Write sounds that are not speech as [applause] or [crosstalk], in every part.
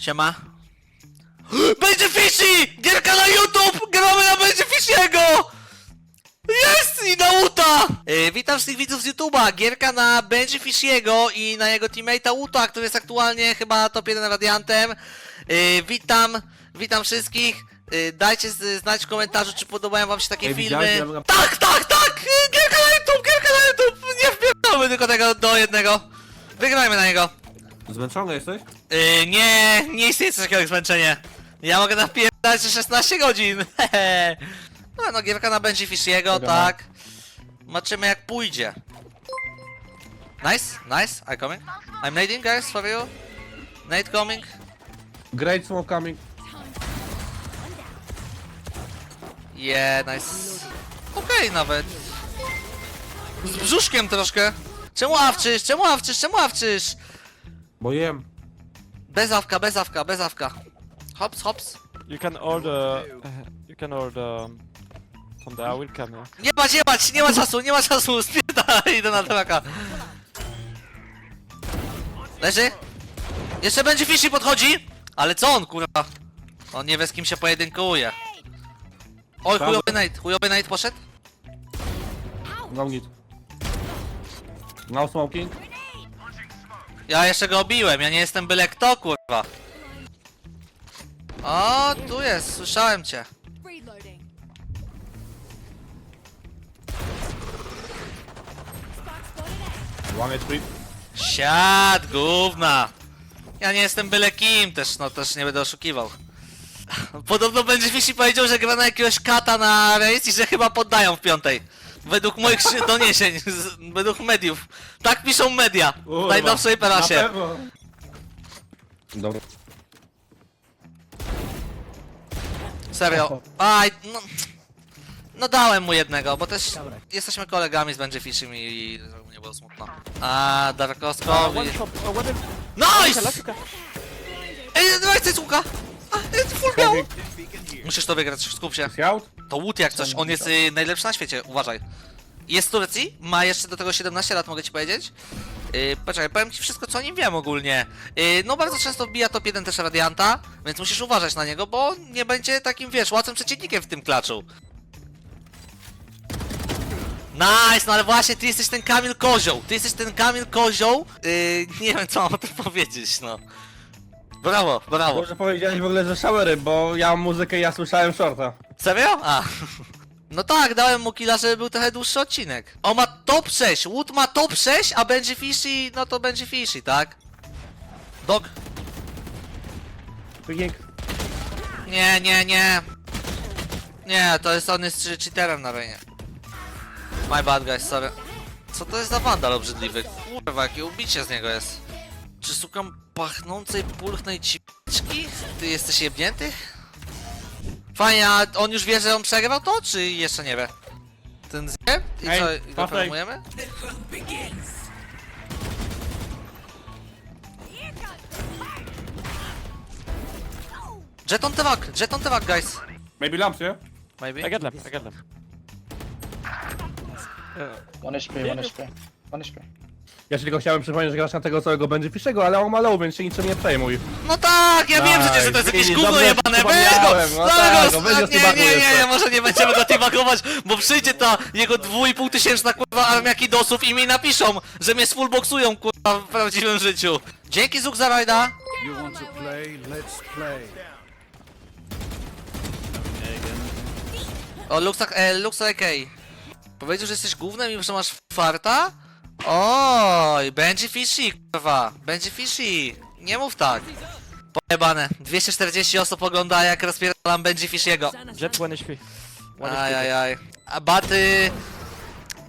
Siema. Będzie Fishy! Gierka na YouTube! Gramy na Będzie Fishiego! Jest! I na Uta! Yy, witam wszystkich widzów z YouTube'a. Gierka na Benji Fishiego i na jego teammate'a Uta, który jest aktualnie chyba top 1 radiantem. Yy, witam, witam wszystkich. Yy, dajcie z- znać w komentarzu, czy podobają wam się takie Ej, filmy. ja- Tak, tak, tak! Yy, Gierka na YouTube, gierka na YouTube! Nie wpierdolmy tylko tego do jednego. Wygrajmy na niego. Zmęczony jesteś? Yy, nie, nie istnieje coś takiego jak zmęczenie. Ja mogę napierdać 16 godzin. hehe. [laughs] no, no, gierka na będzie Fishiego, Dobra. tak. Zobaczymy jak pójdzie. Nice, nice, I coming. I'm nading guys for you. Nade coming. Great smoke coming. Yeah, nice. Okej nawet. Z brzuszkiem troszkę. Czemu awczysz, czemu awczysz, czemu awczysz? Bo jem. Bez awka, bez awka, bez awka. Hops, hops. You can order. You can order from the will come. Yeah. Nie bać, nie bać, nie ma czasu, nie ma czasu, [laughs] spierdalaj, idę na traka. Leży? Jeszcze będzie Fishy podchodzi? Ale co on, kurwa? On nie wie z kim się pojedynkuje. Oj, Tam- chujowy nate, chujowy nate poszedł? No git. No smoking. Ja jeszcze go obiłem, ja nie jestem byle kto, kurwa. O, tu jest, słyszałem cię. Reloading. Spotted A. HP. Siad, gówna. Ja nie jestem byle kim też, no też nie będę oszukiwał. Podobno będzie Fishy powiedział, że gra na jakiegoś kata na rejs i że chyba poddają w piątej. Według moich szy- doniesień, z, według mediów. Tak piszą media w Kurwa. najnowszej Na prasie. pewno. Dobra. Serio. Aj, no... No dałem mu jednego, bo też jesteśmy kolegami z Będzie Fishym i żeby mu nie było smutno. A, Darkowskowi... One shot. Uh, one. Nice! Ej, dawaj chcę słucha! A, jest full biało! Musisz to wygrać, skup się. Scout? To Wood jak coś, on jest y, najlepszy na świecie, uważaj. Jest z Turcji, ma jeszcze do tego 17 lat, mogę ci powiedzieć. Yy, poczekaj, powiem ci wszystko, co o nim wiem ogólnie. Yy, no bardzo często wbija top 1 też Radianta, więc musisz uważać na niego, bo nie będzie takim, wiesz, łatwym przeciwnikiem w tym klaczu. Nice, no ale właśnie ty jesteś ten Kamil Kozioł, ty jesteś ten Kamil Kozioł. Yy, nie wiem co mam o tym powiedzieć, no. Brawo, brawo. Może powiedziałeś w ogóle, że showery, bo ja mam muzykę i ja słyszałem shorta. Serio? A. No tak, dałem mu killa, żeby był trochę dłuższy odcinek. On ma top 6, Wood ma top 6, a będzie fishy, no to będzie fishy, tak? Dog? Picking. Nie, nie, nie. Nie, to jest, on jest che- cheaterem na rejnie. My bad guys, sorry. Co to jest za wandal obrzydliwy? Kurwa, jakie ubicie z niego jest. Czy szukam pachnącej, pulchnej ciczki? Ty jesteś jebnięty? Fajnie, a on już wie, że on przegrał to, czy jeszcze nie wie? Ten zjeb? I Ej, co, i go Patryk. promujemy? Jet on the back, jet on the back, guys. Maybe lamps, yeah? Maybe. I get them. I get them. One HP, one HP. One HP. Ja się tylko chciałem przypomnieć, że grasz na tego całego będzie Fiszego, ale on ma low, więc się niczym nie przejmuj. No tak, ja wiem przecież, że to jest jakieś Widzisz, gówno dobrze jebane, weź go! przypomniałem, no tak, Weź no go! weź go Nie, nie, nie, nie, może nie będziemy go teabagować, bo przyjdzie ta jego dwóch tysięczna kurwa armia kidosów i mi napiszą, że mnie sfullboxują kurwa w prawdziwym życiu. Dzięki Zuk za rajda. You want to play? Let's play. O, Lux, e, Lux AK. Powiedział, że jesteś głównym i że masz farta? Oj, będzie fishy, kurwa. Będzie fishy. Nie mów tak. Pojebane. 240 osób ogląda jak rozpierdalam będzie fishiego. Jet one HP. One Aj, HP. aj, aj. Uh, but, uh,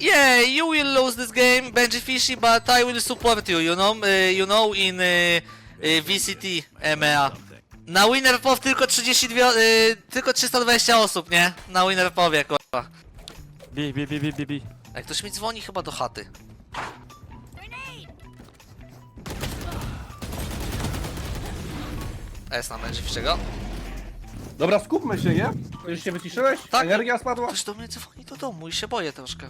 yeah, you will lose this game, Benji Fishy, but I will support you, you know, uh, you know, in uh, uh, VCT EMEA. Na Winner Pow tylko 32, y, tylko 320 osób, nie? Na Winner Powie, kurwa. B B B B B B. Jak ktoś mi dzwoni chyba do chaty. S na Benji Fishiego. Dobra, skupmy się, nie? Już się wyciszyłeś? Tak. Energia spadła? Ktoś do mnie dzwoni do domu i się boję troszkę.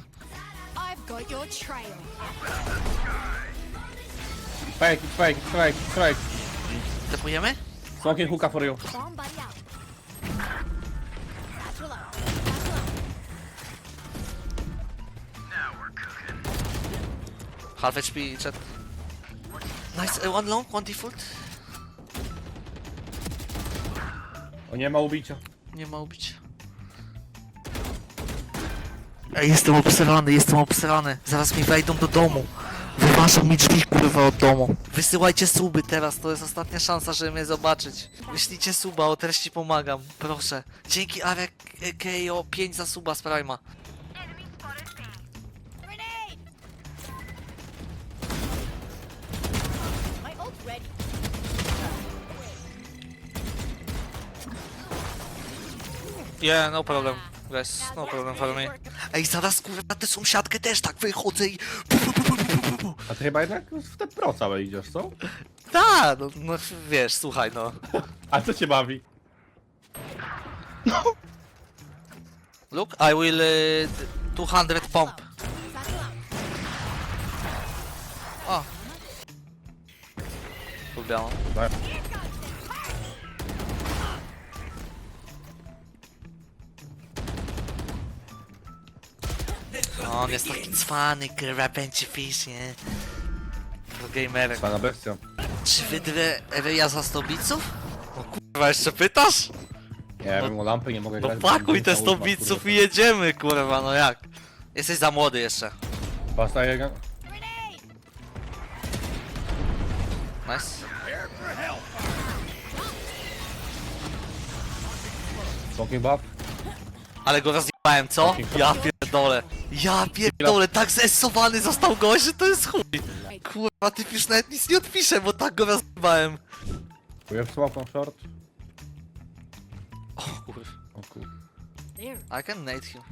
I've got your trail. Fake, fake, fake, fake. Tepujemy? Smoking hookah for you. Bomb buddy out. Satchel out. Satchel out. Half HP, chat. Nice, uh, one long, one default. O nie ma ubicia. Nie ma ubić. Ej, jestem obsrany, jestem obsrany. Zaraz mi wejdą do domu. Wyważą mi drzwi, kurwa, od domu. Wysyłajcie suby teraz, to jest ostatnia szansa, żeby mnie zobaczyć. Wyślijcie suba, o treści pomagam, proszę. Dzięki Arek KO 5 za suba z Prima. Yeah, no problem. Guys, no problem for me. Ej, zaraz kurwa tę sąsiadkę też tak wychodzę i... A ty chyba jednak w te pro całe idziesz, co? Ta, no, no wiesz, słuchaj no. [laughs] A co cię bawi? [laughs] Look, I will uh, 200 pump. Satchel out. O. Lubiano. Tak. On jest taki cwany, kurwa, będzie fish, nie? To gamerek. Pana bestia. Czy wydrę ryja za 100 biców? No kurwa, jeszcze pytasz? Nie wiem, o lampy nie mogę No grać. pakuj te bo 100 kurwa, biców kurwa. i jedziemy, kurwa, no jak? Jesteś za młody jeszcze. Pasta jeden. Nice. Smoking buff. Ale go rozjebałem, co? Ja pierdolę. Ja pierdolę, tak zesowany został gość, że to jest chuj. Kurwa, ty już nawet nic nie odpiszę, bo tak go rozjebałem. We have smoke on short. O kurwa. O kur... There. I can nade him.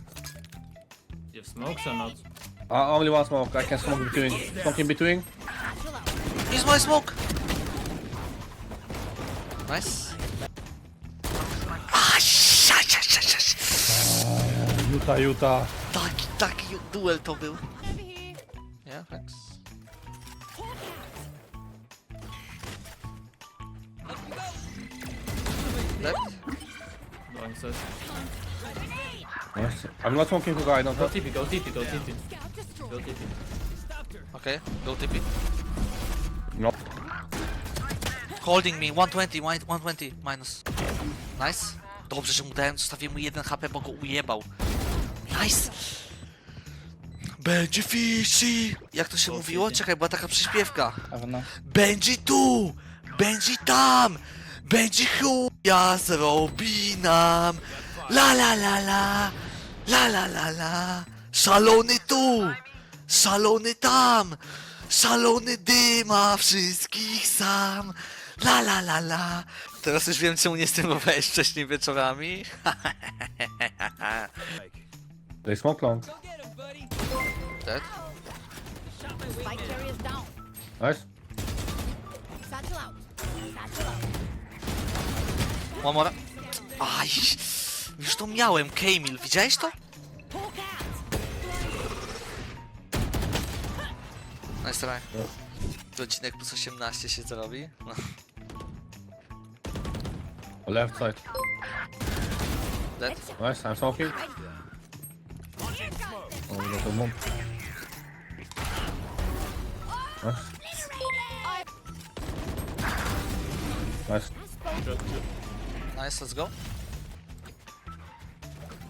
You have smokes or not? Uh, only one smoke. I can smoke between. Smoke in between. Use my smoke. Nice. Ah, sza, sza, sza, sza. Juta, Juta. Taki, taki duel to był. Yeah, thanks. Left. Going so. Nice. I'm not smoking hookah, I don't Go know. TP, go TP, go TP. Go TP. Okay, go TP. No. Holding me, 120, mi- 120 minus. Nice. Dobrze, że mu dałem, zostawiłem mu 1 HP, bo go ujebał. Nice. Będzie fishy. Jak to się mówiło? Czekaj, była taka przyśpiewka. Know. Będzie tu, będzie tam, będzie chuja zrobi nam. La la la la, la la la la. Szalony tu, szalony tam, szalony dyma wszystkich sam. La la la la. Teraz już wiem, czemu nie streamowałeś wcześniej wieczorami. [laughs] They smoke long. Dead. Spike carriers down. Nice. Satchel out. Satchel out. One more. Aj, już to miałem, Kamil, widziałeś to? Out. Nice try. Odcinek plus 18 się zrobi. No. Left side. Dead. Nice, I'm smoking. Oh, we got a mom. Nice. Nice. Nice, let's go.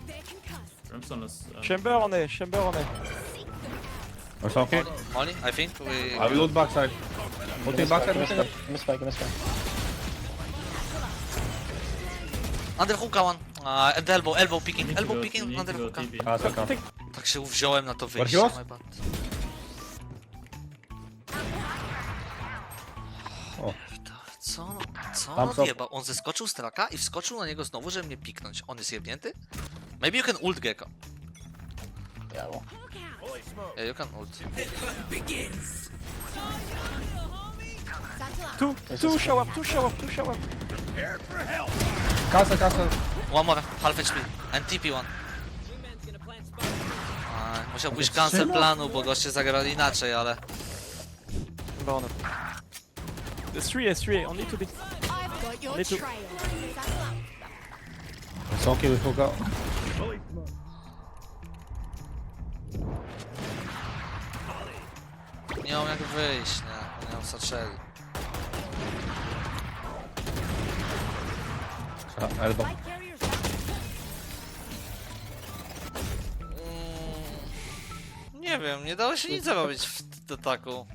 They're concussed. Brimstone is. Uh, Chamberony, Chamberony. I'm smoking. Molly, I think we... I will loot backside. Looting backside, Give me looting spike, give me spike, give me spike. Under hookah one. Uh, and elbow, elbow you picking, need to elbow go, you picking, need under to go hookah. TP. Ah, second. Się wziąłem na to wyjście, Warchios? my bad. O. Co on, co Tam on są- odjebał? On zeskoczył z traka i wskoczył na niego znowu, żeby mnie piknąć. On jest jebnięty? Maybe you can ult Gecko. Yeah, you can ult. Two, two show up, two show up, two show up. Castle, castle. One more, half HP. And TP one. Musiał pójść cancel planu, bo goście zagrali inaczej, ale... Chamberony. There's three, there's three, only to be. I've got But your Little- trail. Satchel out. Sokiem wypukał. Nie mam jak wyjść, nie. Nie mam saczeli. A, elbow. Spike carriers Nie wiem, nie dało się nic zrobić w t- ataku.